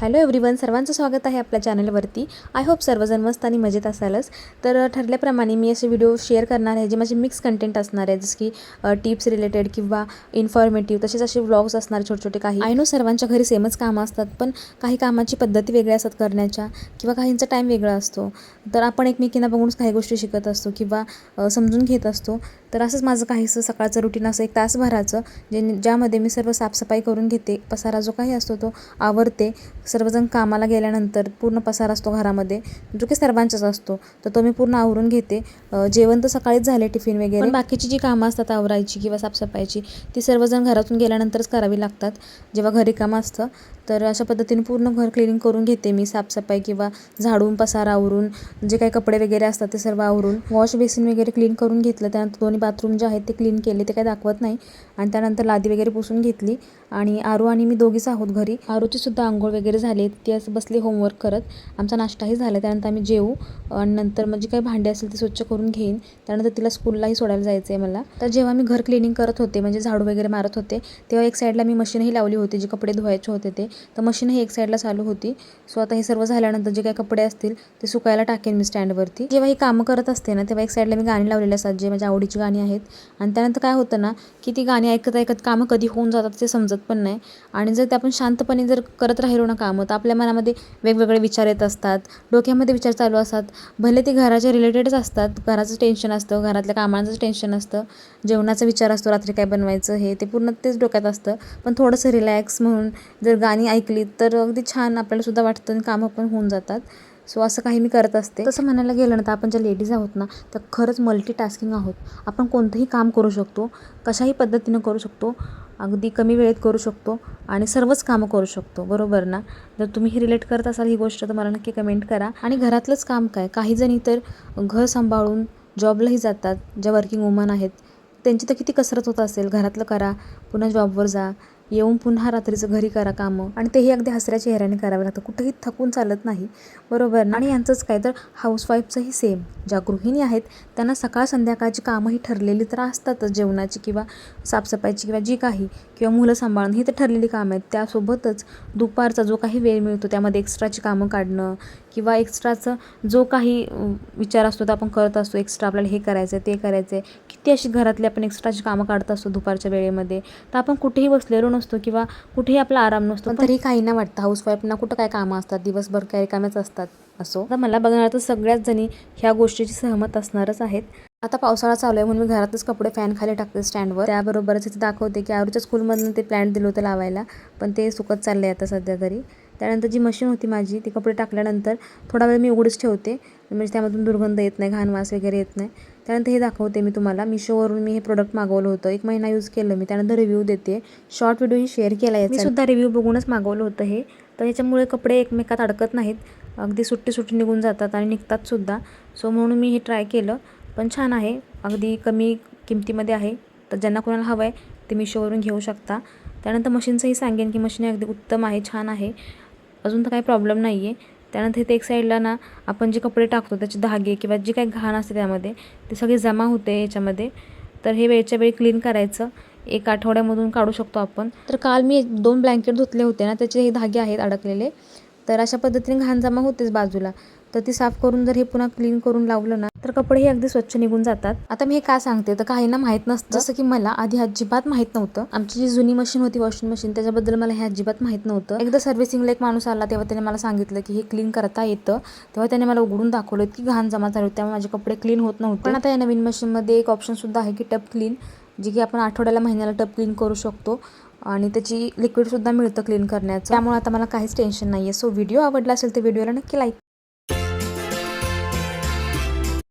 Hello everyone सर्वांचं स्वागत आहे आपल्या चॅनलवरती. आय होप सर्वजण मस्त आणि मजेत असालच. तर ठरल्याप्रमाणे मी असे व्हिडिओ शेअर करणार आहे जे माझे मिक्स कंटेंट असणार आहे जसं की टिप्स रिलेटेड किंवा इन्फॉर्मेटिव्ह तसेच असे व्लॉग्स असणार छोटे छोटे काही. आय नो सर्वांच्या घरी सेमच कामं असतात पण काही कामाची पद्धती वेगळ्या असतात करण्याच्या किंवा काहींचा टाईम वेगळा असतो. तर आपण एकमेकींना बघूनच काही गोष्टी शिकत असतो किंवा समजून घेत असतो. तर असंच माझं काहीसं सकाळचं रुटीन असं एक तासभराचं जे ज्यामध्ये मी सर्व साफसफाई करून घेते पसारा जो काही असतो तो आवरते. सर्वजण कामाला गेल्यानंतर पूर्ण पसार असतो घरामध्ये. जो की सर्वांचाच असतो. तर तो मी पूर्ण आवरून घेते. जेवण तर सकाळीच झाले टिफिन वगैरे. बाकीची जी कामं असतात आवरायची किंवा साफसफाईची ती सर्वजण घरातून गेल्यानंतरच करावी लागतात. जेव्हा घरी कामं असतं तर अशा पद्धतीने पूर्ण घर क्लिनिंग करून घेते मी साफसफाई किंवा झाडून पसारा आवरून जे काही कपडे वगैरे असतात ते सर्व आवरून. वॉश बेसिन वगैरे क्लीन करून घेतलं त्यानंतर दोन्ही बाथरूम जे आहेत ते क्लीन केले ते काही दाखवत नाही. आणि त्यानंतर लादी वगैरे पुसून घेतली. आणि आरू आणि मी दोघीच आहोत घरी. आरूची सुद्धा आंघोळ वगैरे झाली ती असं बसली होमवर्क करत. आमचा नाश्ताही झाला त्यानंतर आम्ही जेवू. आणि नंतर म्हणजे काही भांडी असेल ती स्वच्छ करून घेईन. त्यानंतर तिला स्कूललाही सोडायला जायचं आहे मला. तर जेव्हा मी घर क्लिनिंग करत होते म्हणजे झाडू वगैरे मारत होते तेव्हा एक साईडला मी मशीनही लावली होती जे कपडे धुवायचे होते ते. तर मशीन ही एक साईडला चालू होती. सो आता हे सर्व झाल्यानंतर जे काही कपडे असतील ते सुकायला टाकेन मी स्टँडवरती जेव्हा ही कामं करत असते ना तेव्हा एक साईडला मी गाणी लावलेली असतात जे माझ्या आवडीची गाणी आहेत. आणि त्यानंतर काय होतं ना की ती गाणी ऐकत ऐकत कामं कधी होऊन जातात ते समजत पण नाही. आणि जर ते आपण शांतपणे जर करत राहिलो ना कामं तर आपल्या मनामध्ये वेगवेगळे विचार येत असतात. डोक्यामध्ये विचार चालू असतात. भले ते घराच्या रिलेटेडच असतात घराचं टेन्शन असतं घरातल्या कामांचं टेन्शन असतं जेवणाचा विचार असतो रात्री काय बनवायचं हे ते पूर्ण तेच डोक्यात असतं. पण थोडंसं रिलॅक्स म्हणून जर गाणी ऐकली तर अगदी छान आपल्याला सुद्धा वाटतं आणि कामं पण होऊन जातात. सो असं काही मी करत असते. तसं म्हणायला गेलं ना तर आपण ज्या लेडीज आहोत ना तर खरंच मल्टीटास्किंग आहोत. आपण कोणतंही काम करू शकतो कशाही पद्धतीनं करू शकतो अगदी कमी वेळेत करू शकतो आणि सर्वच कामं करू शकतो बरोबर ना? जर तुम्ही ही रिलेट करत असाल ही गोष्ट तर मला नक्की कमेंट करा. आणि घरातलंच काम काय? काही जणी तर घर सांभाळून जॉबलाही जातात ज्या वर्किंग वुमन आहेत. त्यांची तर किती कसरत होत असेल. घरातलं करा पुन्हा जॉबवर जा. येऊन पुन्हा रात्रीचं घरी करा कामं. आणि तेही अगदी हसऱ्या चेहऱ्याने करावं लागतं कुठेही थकून चालत नाही. बरोबर ना? आणि यांचंच काय तर हाऊसवाईफचंही सेम ज्या गृहिणी आहेत त्यांना सकाळ संध्याकाळची कामंही ठरलेली तर असतातच जेवणाची किंवा साफसफाईची किंवा जी काही. किंवा मुलं सांभाळणं ही तर ठरलेली कामं आहेत. त्यासोबतच दुपारचा जो काही वेळ मिळतो त्यामध्ये एक्स्ट्राची कामं काढणं किंवा एक्स्ट्राचं जो काही विचार असतो तो आपण करत असतो. एक्स्ट्रा आपल्याला हे करायचं आहे ते करायचं आहे किती अशी घरातली आपण एक्स्ट्राची कामं काढत असतो दुपारच्या वेळेमध्ये. तर आपण कुठेही बसलेलो नसतो किंवा कुठेही आपला आराम नसतो. तरी काही ना वाटतं. हाऊसवाईफना कुठं काय कामं असतात? दिवसभर काय कामच असतात असो. आता मला बघणार तर सगळ्याच जणी ह्या गोष्टीची सहमत असणारच आहेत. आता पावसाळा चालू आहे म्हणून मी घरातच कपडे फॅन खाली टाकते स्टँडवर त्याबरोबरच इथे दाखवते की आरूच्या स्कूलमधून ते प्लॅन्ट दिलं होतं लावायला पण ते सुकत चाललं आहे आता सध्या तरी त्यानंतर जी मशीन होती माझी ती कपडे टाकल्यानंतर थोडा वेळ मी उघडच ठेवते म्हणजे त्यामधून दुर्गंध येत नाही घाण वास वगैरे येत नाही. त्यानंतर हे दाखवते मी तुम्हाला. मिशोवरून मी हे प्रोडक्ट मागवलं होतं. एक महिना यूज केलं मी. त्यानंतर रिव्ह्यू देते. शॉर्ट व्हिडिओही शेअर केला आहे मी सुद्धा रिव्ह्यू बघूनच मागवलं होतं हे. तर ह्याच्यामुळे कपडे एकमेकात अडकत नाहीत. अगदी सुट्टी सुट्टी निघून जातात आणि निघतात सुद्धा. सो म्हणून मी हे ट्राय केलं. पण छान आहे. अगदी कमी किमतीमध्ये आहे. तर ज्यांना कोणाला हवं आहे ते मिशोवरून घेऊ शकता. त्यानंतर मशीनचंही सांगेन की मशीन अगदी उत्तम आहे छान आहे. अजून तर काही प्रॉब्लेम नाही आहे त्यानंतर इथे एक साईडला ना आपण जे कपडे टाकतो त्याचे धागे किंवा जे काही घाण असते त्यामध्ये ते सगळे जमा होते याच्यामध्ये. तर हे वेळच्या वेळी क्लीन करायचं. एक आठवड्यामधून काढू शकतो आपण. तर काल मी एक दोन ब्लँकेट धुतले होते ना त्याचे हे धागे आहेत अडकलेले. तर अशा पद्धतीने घाण जमा होतेच बाजूला. तर ती साफ करून जर हे पुन्हा क्लीन करून लावलं ना तर कपडे हे अगदी स्वच्छ निघून जातात. आता मी हे का सांगते? तर काहींना माहीत नसतं. जसं की मला आधी अजिबात माहीत नव्हतं. आमची जी जुनी मशीन होती वॉशिंग मशीन त्याच्याबद्दल मला हे अजिबात माहीत नव्हतं. एकदा सर्व्हिसिंगला एक माणूस आला तेव्हा त्याने मला सांगितलं की हे क्लीन करता येतं. तेव्हा त्याने मला उघडून दाखवलं की घाण जमा झाली होती. त्यामुळे माझे कपडे क्लीन होत नव्हते. पण आता या नवीन मशीनमध्ये एक ऑप्शन सुद्धा आहे की टप क्लीन जे की आपण आठवड्याला महिन्याला टप क्लीन करू शकतो. आणि त्याची लिक्विडसुद्धा मिळतं क्लीन करण्याचं. त्यामुळे आता मला काहीच टेन्शन नाही आहे सो व्हिडिओ आवडला असेल तर व्हिडिओला नक्की लाईक